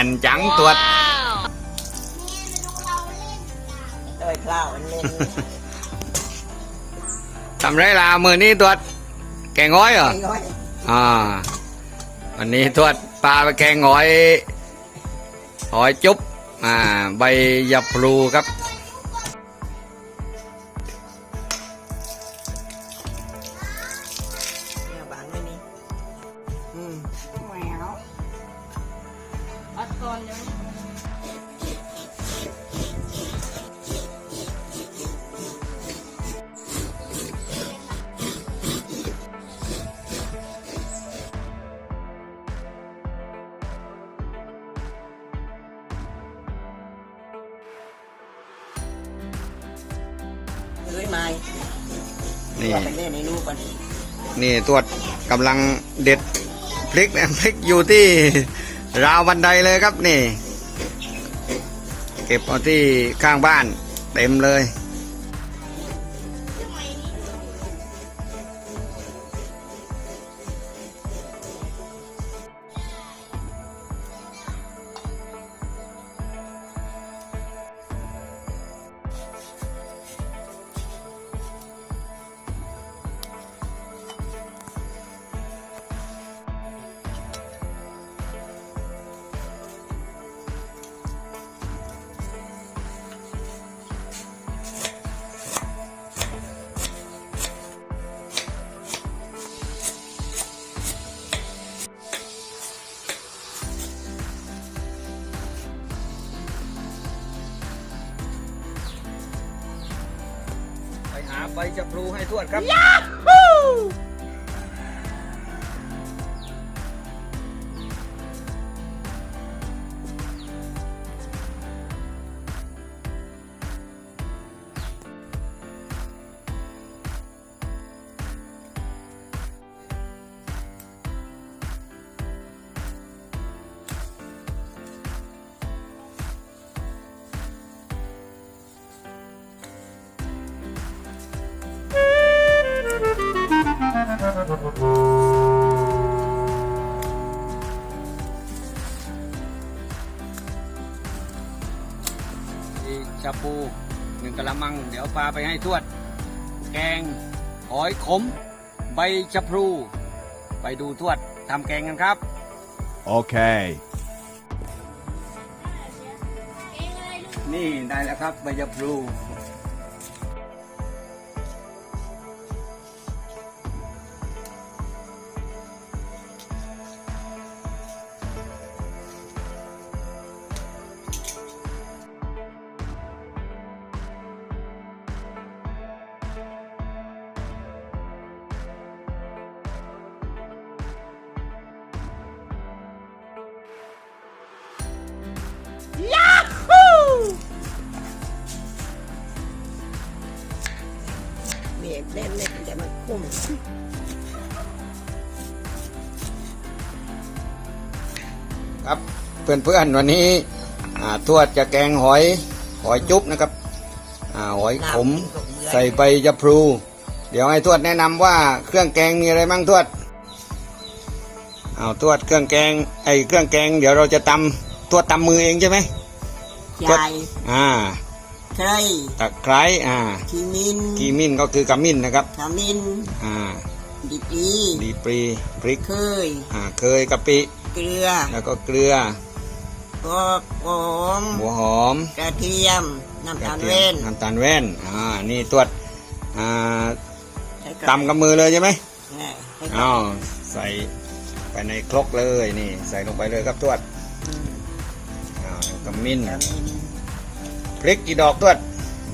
โอ้แม่นจังตรวจโดยคราวมันเล่นทำไรล่ะมือนี้ตรวจแกงง้อยเหรอไอ้น้อยอ่า วันนี้ตรวจปลาไปแกงหอย หอยจุ๊บ อ่า ใบยาพลูครับ ไม้นี่ว่าไปเล่นในลูกก่อนนี่ตรวจกำลังเด็ดพริกนะพริกอยู่ที่ราวบันไดเลยครับนี่ เก็บเอาที่ข้างบ้านเต็มเลย ใบจะพลูให้ทวดครับ ชาปูหนึ่งกะละมัง เดี๋ยวปลาไปให้ทวด แกงหอยขม ใบชะพลู ไปดูทวดทำแกงกันครับ Okay. นี่ได้แล้วครับใบชะพลู นแต่มันคุ้มครับเพื่อนๆวันนี้อ่าทวดจะแกงหอยหอยจุ๊บนะครับอ่าหอยขมใส่ใบยะพลู เดี๋ยวให้ทวดแนะนำว่าเครื่องแกงมีอะไรบ้างทวดเอาทวดเครื่องแกงไอ้เครื่องแกง เดี๋ยวเราจะตำทวดตำมือเองใช่ไหมใหญ่อ่า เคยตะไคร้อ่าขีมินกีมินก็คือกำมินนะครับขมินอ่าดิบดีดีปรีพริกเคยอ่าเคยกะปิ เกลือแล้วก็เกลือกอกหอมหัวหอมกระเทียมน้ำตาลกระทียมเว้นน้ำตาลแว่นอ่านี่ตวดอ่าใส่กระตำกับมือเลยใช่ไหมเนี่ยให้กระอ้าวใส่ไปในครกเลยนี่ ใส่ลงไปเลยครับตวดอืมอ้าวกำมินขมิน พริกกี่ดอกตวด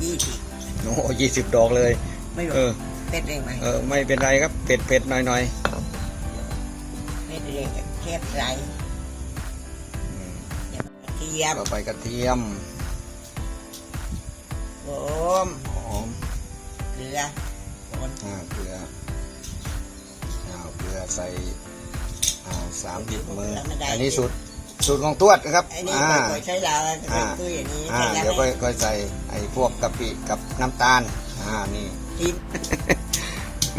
ยี่สิบโอ้ยี่สิบดอกเลย ไม่รู้เออเป็ดเองไหมเออไม่เป็นไรครับเผ็ดเผ็ดหน่อยหน่อยเป็ดเองแคบไรๆอืมกระเทียมต่อไปกระเทียมหอมหอมเกลือคนอ่าเกลืออ้าวเกลือใส่อ่าสามดิบมืออันนี้สูตร สูตรของตวดนะครับไอ้นี่อ่าเคยใช้ลาวจะเป็นตู้อย่างนี้อ่าใช้เดี๋ยวแล้ค่อวยค่อยใส่ไอ้พวกกะปิกับน้ำตาลอ่านี่ทิม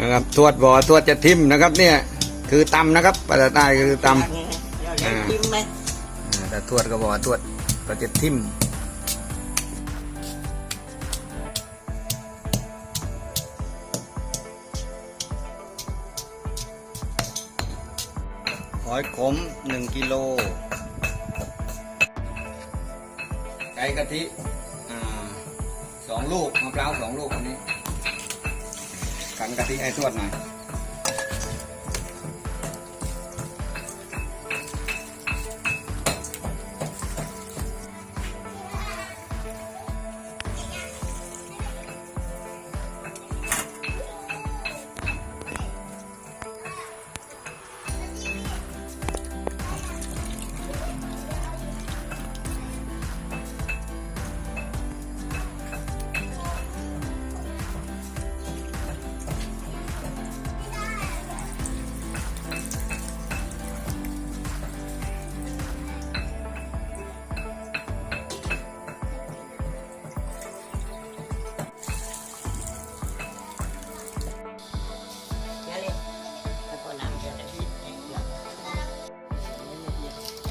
นะครับทวดบ่อทวดจะทิมนะครับ เนี่ยคือตำนะครับภาษาใต้คือตเราใช้ทิมไหมำอ่าแต่ทวดก็บอกว่าทวดก็จะทิ่มหอยขมหนึ่งกิโล ไก่กะทิสองลูกมะพร้าวสองลูกคนนี้ขันกะทิให้ทวดหน่อย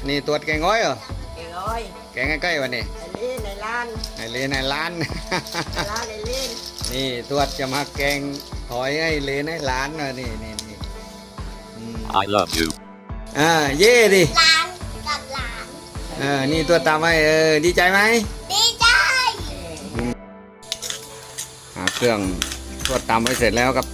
นี่ตรวจแกงง้อยเหรอ Kìa rồi. แกงใกล้ๆวันนี้ Này lên, này lan. ไอเลนไอล้าน Này lan, này lên. นี่ตรวจจะมาแกงหอยให้เลนให้ล้านนะนี่นี่นี่อืม I love you. อ่าเย่ดิหลานกับหลานเออนี่ตัวจตามไว้เออดีใจไหมดีใจ หาเครื่องตรวจตามไว้เสร็จแล้วครับ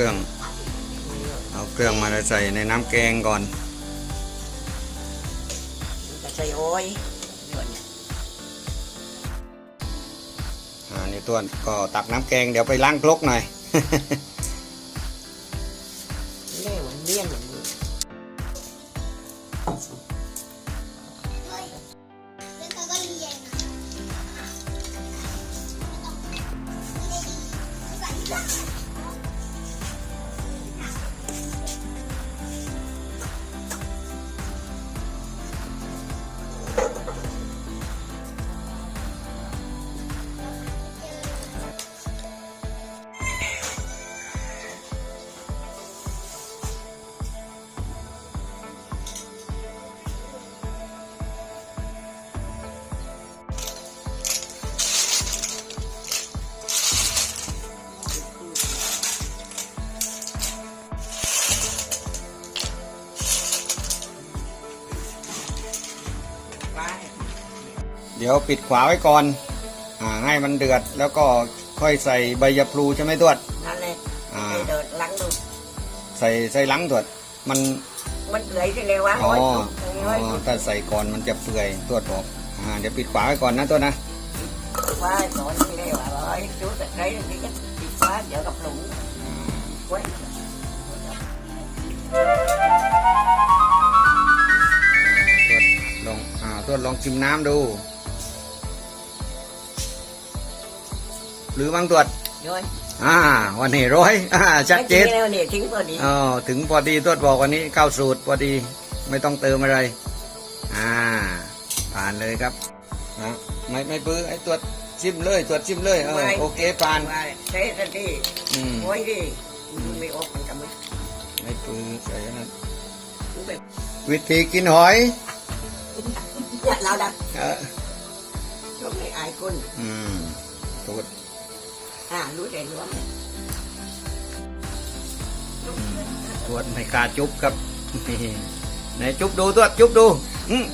รื่อง เอาเครื่องมาใส่ในน้ำแกงก่อน Ta xây ôi. Rồi nè. อ่านี่ตัวก็ตักน้ำแกงเดี๋ยวไปล้างครกหน่อย Lê một miên một miên. เเดี๋ยวปิดขวาไว้ก่อนอ่าให้มันเดือดแล้วก็ค่อยใส่ใบยะพลูใช่ไหมตรวจ Nó lên. À. Đây đợt lắng luôn. ใส่ใส่หลังตรวจมัน Mình lấy cái leo quá อ๋อ thôi. อ๋อถ้าใส่ก่อนมันจะเปื่อยตรวจบอกอ่าเดี๋ยวปิดฝาไว้ก่อนนะตัวนะ Quá, còn cái leo à ơi. Chú thật đấy là cái cách đi quá giờ gặp lũ. Quét. ตรวจลองอ่าตรวจลองชิมน้ำดู หรือบางตรวจ Rồi. อ่าวันนี้ร้อยอ่าชัดเจน Cái leo này chính vào đi. อ๋อถึงพอดีตรวจบอกวันนี้เข้าสูตรพอดีไม่ต้องเติมอะไร อ่า ผ่านเลยครับนะไม่ไม่ปื้อไอ้ตรวจชิมเลยตรวจชิมเลยเออไม่โอเคผ่าน Vai. Thế ra đi. อืม Quay đi. Mày ốp con cầm ấy. ไม่ปื้อใส่อันนั้น Chú phải วิธีกินหอย Dạ, lao đặt. เออ Lúc này ai quân. อืมตรวจ À, lúa đèn lúa này. ตรวจไม่กล้าจุ๊บครับนี่ไหนจุ๊บดูตรวจจุ๊บดูอืม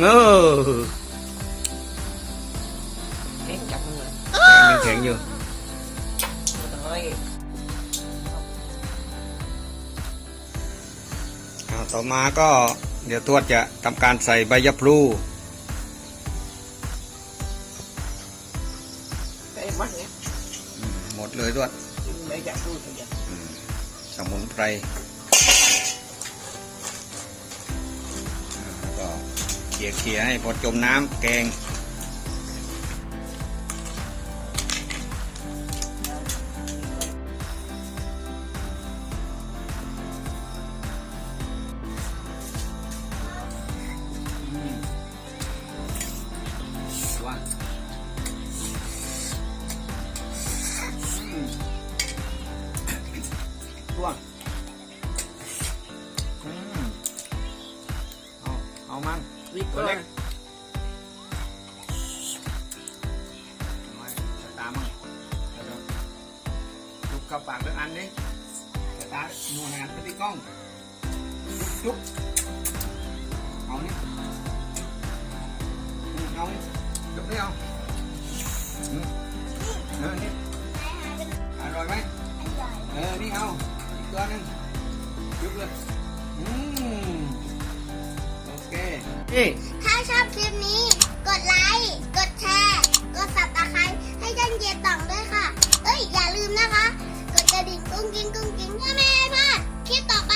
เออ Kén chặt người. แข็งยังแข็งอยู่ Rồi. อ่าต่อมาก็เดี๋ยวทวดจะทำการใส่ใบยะพลู เลยทวด Mấy chặt tôi rồi. สมุนไพรอ่าแล้วก็เขี่ยเขี่ยๆให้พอจมน้ำแกงว่า กระปากด้วยอันนี้สตาร์ทนูนานไปที่กล้อง จุ๊บเอานี่เอานี่จุ๊บได้เอาเออนี่อร่อยไหมเออ นี่เอาอีกตัวนึงจุ๊บเลยอืมโอเคถ้าชอบคลิปนี้ กดไลค์ กดแชร์ กดสับตะไคร้ให้จันเย็นต่องด้วยค่ะ เอ้ย อย่าลืมนะคะ ดิ่กุ้งกิ้งกุ้งกิ้งเพื่อแม่พลาดคลิปต่อไป